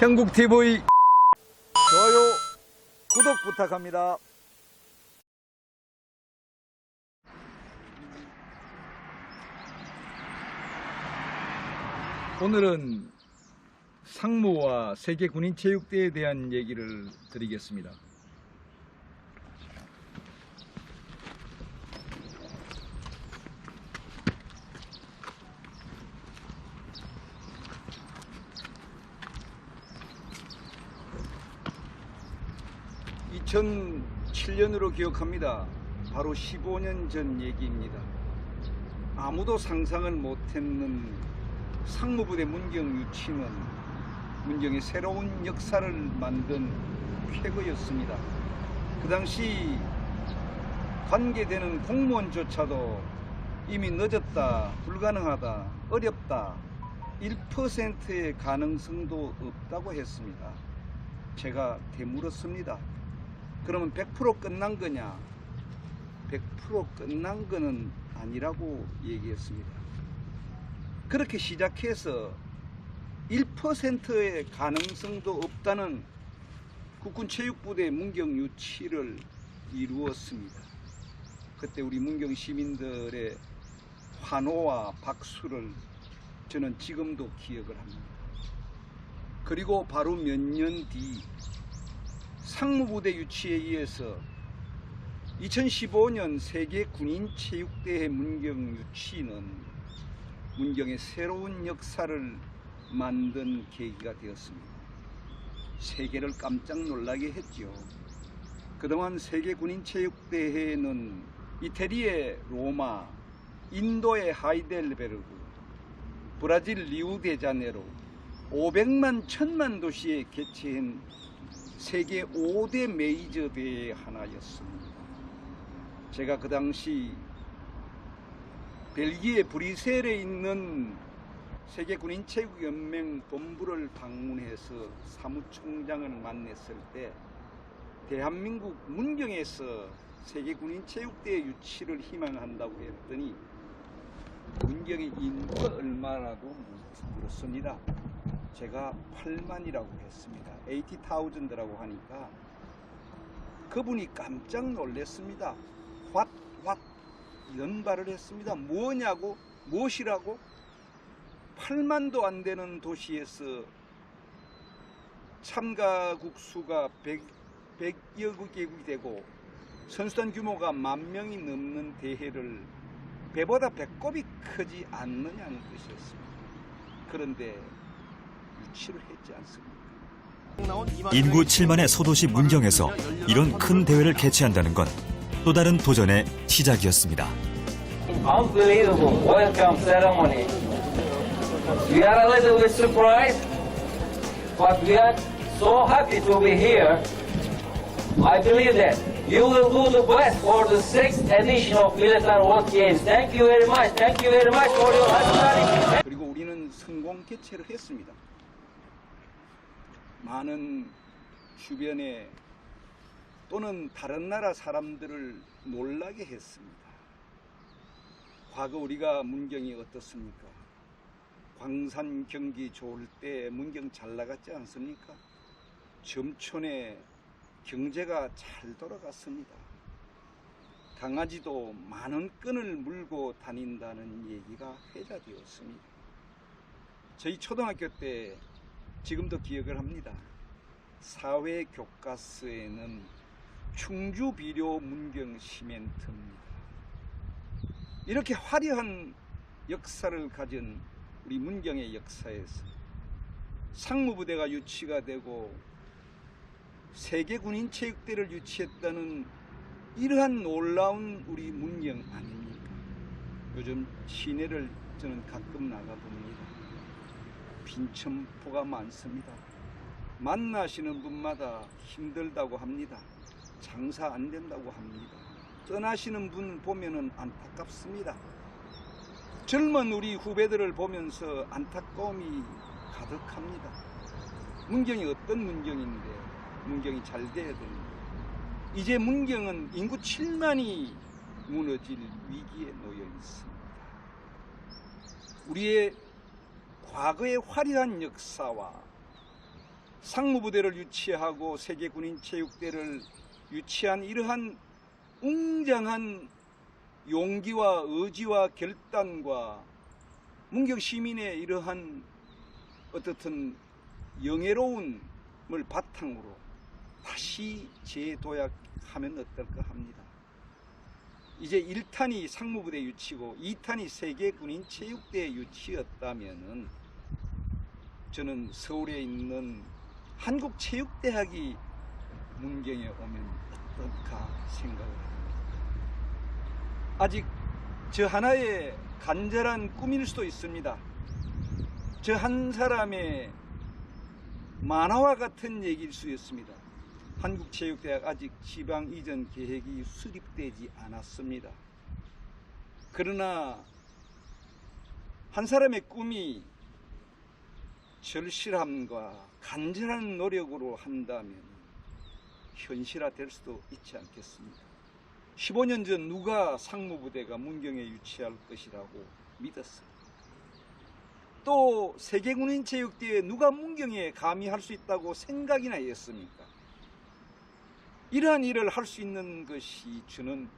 형국TV 좋아요, 구독 부탁합니다. 오늘은 상무와 세계 군인 체육대에 대한 얘기를 드리겠습니다. (2007년으로) 기억합니다 바로 (15년) 전 얘기입니다 아무도 상상을 못했는 상무부대 문경 유치는 문경의 새로운 역사를 만든 쾌거였습니다. 그 당시 관계되는 공무원조차도 이미 늦었다, 불가능하다, 어렵다, 1%의 가능성도 없다고 했습니다. 제가 되물었습니다. 그러면 100% 끝난 거냐? 100% 끝난 거는 아니라고 얘기했습니다. 그렇게 시작해서 1%의 가능성도 없다는 국군체육부대 문경 유치를 이루었습니다. 그때 우리 문경 시민들의 환호와 박수를 저는 지금도 기억을 합니다. 그리고 바로 몇 년 뒤 상무부대 유치에 의해서 2015년 세계 군인 체육대회 문경 유치는 문경의 새로운 역사를 만든 계기가 되었습니다. 세계를 깜짝 놀라게 했죠. 그동안 세계 군인 체육대회는 이태리의 로마, 인도의 하이델베르그, 브라질 리우데자네로 500만 천만 도시에 개최한 세계 5대 메이저 대회 하나였습니다. 제가 그 당시 벨기에 브리셀에 있는 세계군인 체육연맹 본부를 방문해서 사무총장을 만났을 때 대한민국 문경에서 세계군인 체육대회 유치를 희망한다고 했더니 문경의 인구가 얼마라고 물었습니다. 제가 8만이라고 했습니다. 80,000라고 하니까 그분이 깜짝 놀랐습니다. what 이런 말을 했습니다. 뭐냐고 무엇이라고 8만도 안 되는 도시에서 참가국 수가 100, 100여 개국이 되고 선수단 규모가 만 명이 넘는 대회를 배보다 배꼽이 크지 않느냐는 것이었습니다. 그런데 인구 7만의 소도시 문경에서 이런 큰 대회를 개최한다는 건 또 다른 도전의 시작이었습니다. unbelievable welcome ceremony. We are a little bit surprised, but we are so happy to be here. I believe that you will do the best for the sixth edition of Military World Games. Thank you very much. Thank you very much for your hospitality. 그리고 우리는 성공 개최를 했습니다. 많은 주변에 또는 다른 나라 사람들을 놀라게 했습니다. 과거 우리가 문경이 어떻습니까? 광산 경기 좋을 때 문경 잘 나갔지 않습니까? 점촌에 경제가 잘 돌아갔습니다. 강아지도 많은 끈을 물고 다닌다는 얘기가 회자되었습니다. 저희 초등학교 때 지금도 기억을 합니다. 사회 교과서에는 충주 비료 문경 시멘트입니다. 이렇게 화려한 역사를 가진 우리 문경의 역사에서 상무부대가 유치가 되고 세계 군인 체육대를 유치했다는 이러한 놀라운 우리 문경 아닙니까? 요즘 시내를 저는 가끔 나가 봅니다. 빈천포가 많습니다. 만나시는 분마다 힘들다고 합니다. 장사 안 된다고 합니다. 떠나시는 분 보면은 안타깝습니다. 젊은 우리 후배들을 보면서 안타까움이 가득합니다. 문경이 어떤 문경인데 문경이 잘 돼야 됩니다. 이제 문경은 인구 7만이 무너질 위기에 놓여 있습니다. 우리의 과거의 화려한 역사와 상무부대를 유치하고 세계군인체육대를 유치한 이러한 웅장한 용기와 의지와 결단과 문경 시민의 이러한 어떻든 영예로움을 바탕으로 다시 재도약하면 어떨까 합니다. 이제 1탄이 상무부대 유치고 2탄이 세계군인 체육대 유치였다면은 저는 서울에 있는 한국체육대학이 문경에 오면 어떨까 생각을 합니다. 아직 저 하나의 간절한 꿈일 수도 있습니다. 저 한 사람의 만화와 같은 얘기일 수 있습니다. 한국체육대학 아직 지방 이전 계획이 수립되지 않았습니다. 그러나 한 사람의 꿈이 절실함과 간절한 노력으로 한다면 현실화될 수도 있지 않겠습니까? 15년 전 누가 상무부대가 문경에 유치할 것이라고 믿었어요. 또 세계군인체육대회 누가 문경에 감히 할 수 있다고 생각이나 했습니까? 이러한 일을 할 수 있는 것이 저는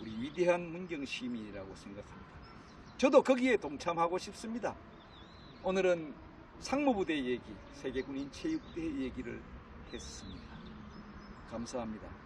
우리 위대한 문경 시민이라고 생각합니다. 저도 거기에 동참하고 싶습니다. 오늘은 상무부대 얘기, 세계군인 체육대 얘기를 했습니다. 감사합니다.